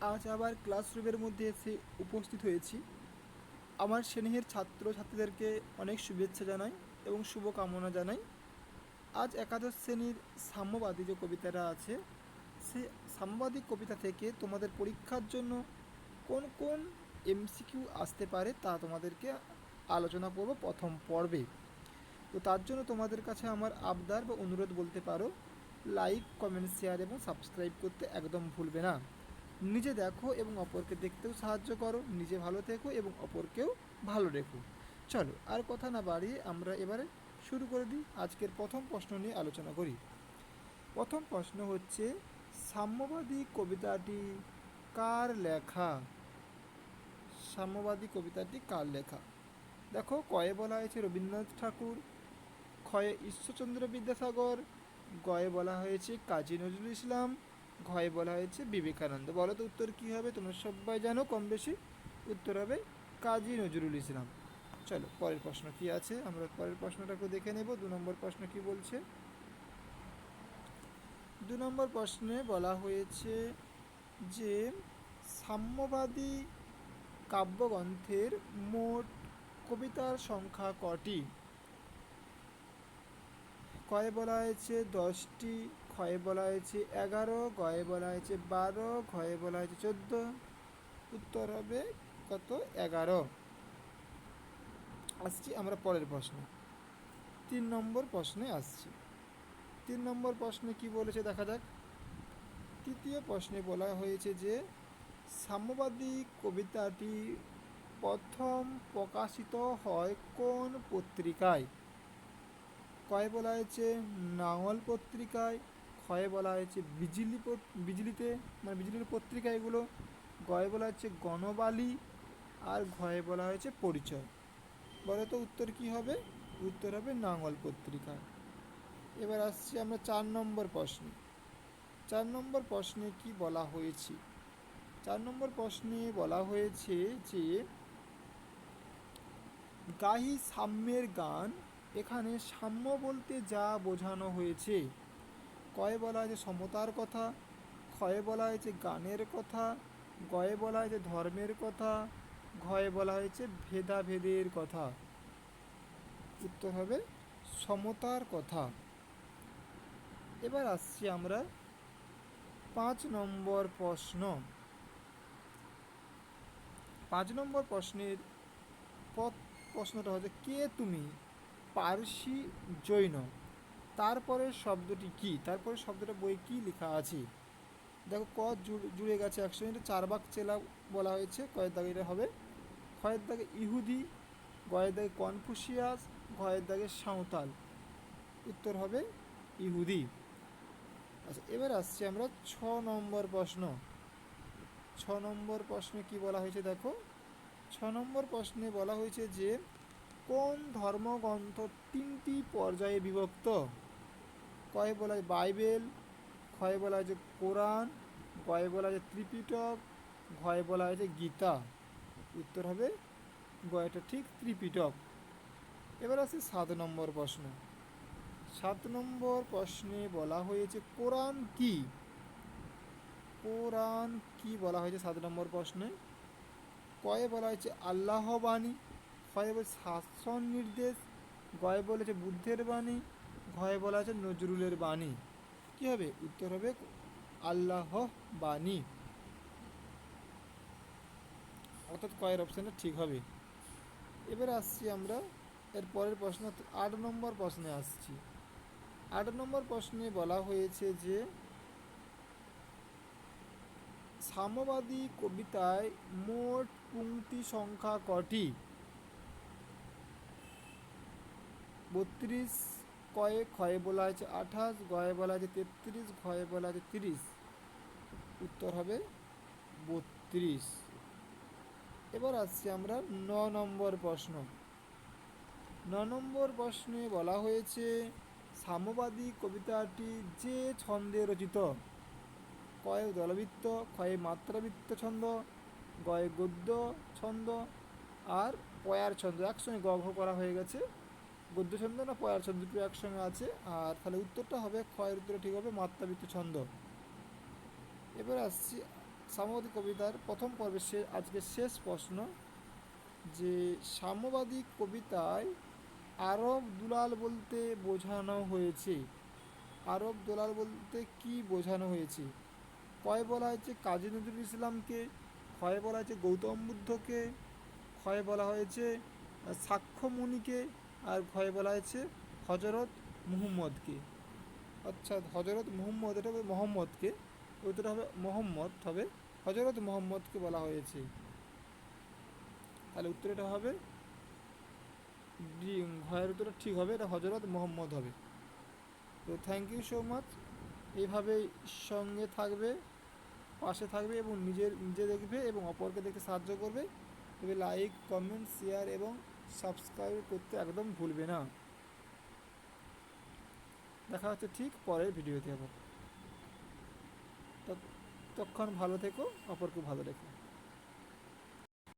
আজ আবার ক্লাসরুমের মধ্যে এসে উপস্থিত হয়েছি। আমার স্নেহের ছাত্র ছাত্রীদেরকে অনেক শুভেচ্ছা জানাই এবং শুভকামনা জানাই। আজ একাদশ শ্রেণির সাম্যবাদী যে কবিতাটা আছে। সে সাম্যবাদী কবিতা থেকে তোমাদের পরীক্ষার জন্য কোন কোন এমসিকিউ আসতে পারে তা তোমাদেরকে আলোচনা করব প্রথম পর্বে। তো তার জন্য তোমাদের কাছে আমার আবদার বা অনুরোধ বলতে পারো, লাইক, কমেন্ট, শেয়ার এবং সাবস্ক্রাইব করতে একদম ভুলবে না। নিজে দেখো এবং অপরকে দেখতেও সাহায্য করো, নিজে ভালো থেকো এবং অপরকেও ভালো রেখো। চলো, আর কথা না বাড়িয়ে আমরা এবারে শুরু করে দিই আজকের প্রথম প্রশ্ন নিয়ে আলোচনা করি। প্রথম প্রশ্ন হচ্ছে, সাম্যবাদী কবিতাটি কার লেখা? সাম্যবাদী কবিতাটি কার লেখা? দেখো, কয়ে বলা হয়েছে রবীন্দ্রনাথ ঠাকুর, ক্ষয়ে ঈশ্বরচন্দ্র বিদ্যাসাগর, গয়ে বলা হয়েছে কাজী নজরুল ইসলাম ঘয়ে বলা হয়েছে, বিবেকানন্দ। বলো তো উত্তর কী হবে? তোমরা সবাই জানো, কম বেশি উত্তর হবে কাজী নজরুল ইসলাম। চলো, পরের প্রশ্ন কি আছে? আমরা পরের প্রশ্নটাকে দেখে নেব। দু নম্বর প্রশ্ন কি বলছে? দু নম্বর প্রশ্নে বলা হয়েছে যে, সাম্যবাদী কাব্যগ্রন্থের মোট কবিতার সংখ্যা কটি? কয়ে বলা হয়েছে দশটি ক্ষয়ে বলা হয়েছে এগারো, গয়ে বলা হয়েছে বারো ঘয়ে বলা হয়েছে চোদ্দ। উত্তর হবে কত? এগারো। আসছি আমরা পরের প্রশ্ন। তিন নম্বর প্রশ্নে আসছি। তিন নম্বর প্রশ্নে কি বলেছে দেখা যাক। তৃতীয় প্রশ্নে বলা হয়েছে যে সাম্যবাদী কবিতাটি প্রথম প্রকাশিত হয় কোন পত্রিকায়? কয় বলা হয়েছে নাঙল পত্রিকায়। ক্ষয়ে বলা হয়েছে। বিজলি বিজলিতে মানে বিজলির পত্রিকা এগুলো গয়ে বলা হচ্ছে গণবালি আর ঘয়ে বলা হয়েছে পরিচয়। বলো তো উত্তর কি হবে? উত্তর হবে নাঙ্গল পত্রিকা। এবার আসছি আমরা চার নম্বর প্রশ্নে। চার নম্বর প্রশ্নে কি বলা হয়েছে? চার নম্বর প্রশ্নে বলা হয়েছে যে, গাহি সাম্যের গান, এখানে সাম্য বলতে যা বোঝানো হয়েছে। কয়ে বলা হয়েছে সমতার কথা, ক্ষয়ে বলা হয়েছে গানের কথা, গয়ে বলা হয়েছে ধর্মের কথা, ঘয়ে বলা হয়েছে ভেদাভেদের কথা। উত্তর হবে সমতার কথা। এবার আসছি আমরা পাঁচ নম্বর প্রশ্ন। পাঁচ নম্বর প্রশ্নের প্রশ্নটা হচ্ছে, কে তুমি? পার্সি জৈন। তারপরের শব্দটি কি? তারপরে শব্দটা বই কি লেখা আছে? দেখো ক জুড়ে- গেছে একসঙ্গে চার বাক চেলা বলা হয়েছে, কয়ের দাগে এটা হবে। খয়ের দাগে ইহুদি, গয়ের দাগে কনফুসিয়াস ঘয়ের দাগে সাঁওতাল। উত্তর হবে ইহুদি। আচ্ছা এবার আসছি আমরা ছ নম্বর প্রশ্ন। ছ নম্বর প্রশ্নে কি বলা হয়েছে দেখো? ছ নম্বর প্রশ্নে বলা হয়েছে যে কোন ধর্মগ্রন্থ তিনটি পর্যায়ে বিভক্ত? কয়ে বলা হয় বাইবেল, ক্ষয়ে বলা হয়েছে কোরআন গয়ে বলা হয়েছে ত্রিপিটক ঘয়ে বলা হয়েছে গীতা। উত্তর হবে গয়েটা ঠিক ত্রিপিটক। এবার আছে সাত নম্বর প্রশ্ন। সাত নম্বর প্রশ্নে বলা হয়েছে কোরআন কি? কোরআন কি বলা হয়েছে সাত নম্বর প্রশ্নে? কয়ে বলা হয়েছে আল্লাহ বাণী ক্ষয়ে বলে শাসন নির্দেশ, গয়ে বলেছে বুদ্ধের বাণী ঘয়ে বলা হয়েছে নজরুলের বাণী। কি হবে? উত্তর হবে, আল্লাহ বাণী। অর্থাৎ কয়ের অপশানটা ঠিক হবে। এবার আসছি আমরা, এর পরের প্রশ্ন, আট নম্বর প্রশ্নে আসছি। আট নম্বর প্রশ্নে বলা হয়েছে যে, সাম্যবাদী কবিতায় মোট পংক্তি সংখ্যা কটি? বত্রিশ কয়ে ক্ষয়ে বলা হয়েছে আঠাশ, গয়ে বলা হয়েছে তেত্রিশ ঘয়ে বলা হয়েছে তিরিশ। উত্তর হবে বত্রিশ। এবার আসছি আমরা ন নম্বর প্রশ্ন। ন নম্বর প্রশ্নে বলা হয়েছে, সাম্যবাদী কবিতাটি যে ছন্দে রচিত? কয়ে দলবৃত্ত ক্ষয়ে মাত্রাবৃত্ত ছন্দ, গয়ে গদ্য ছন্দ, আর পয়ার ছন্দ। একসঙ্গে গ ঘ করা হয়ে গেছে। গদ্য ছন্দ না পয়ার ছন্দ দুটো একসঙ্গে আছে। আর তাহলে উত্তরটা হবে ক্ষয়ের উত্তরটা ঠিক হবে মাত্রাবৃত্ত ছন্দ। এবার আসছি সাম্যবাদী কবিতার প্রথম পর্বের শেষ আজকে শেষ প্রশ্ন যে সাম্যবাদী কবিতায় আরব দুলাল বলতে বোঝানো হয়েছে। আরব দুলাল বলতে কি বোঝানো হয়েছে? কয় বলা হয়েছে কাজী নজরুল ইসলামকে ক্ষয় বলা হয়েছে গৌতম বুদ্ধকে ক্ষয় বলা হয়েছে আহ, সাক্ষ্যমুনিকে আর ক্ষয় বলা হয়েছে হজরত মুহম্মদকে। আচ্ছা হজরত মুহম্মদ এটা হবে মোহাম্মদকে, ওইটা হবে মোহাম্মদ হবে হজরত মোহাম্মদকে বলা হয়েছে। তাহলে উত্তর এটা হবে ডি ঘয়ের উত্তরটা ঠিক হবে, এটা হজরত মোহাম্মদ হবে। তো থ্যাংক ইউ সো মাচ এইভাবেই সঙ্গে থাকবে, পাশে থাকবে এবং নিজের, নিজে দেখবে এবং অপরকে দেখতে সাহায্য করবে। তবে লাইক কমেন্ট শেয়ার এবং সাবস্ক্রাইব করতে একদম ভুলবে না। দেখা হচ্ছে ঠিক পরের ভিডিওতে আবার। ততক্ষণ ভালো থেকো, অপরকে ভালো রেখো।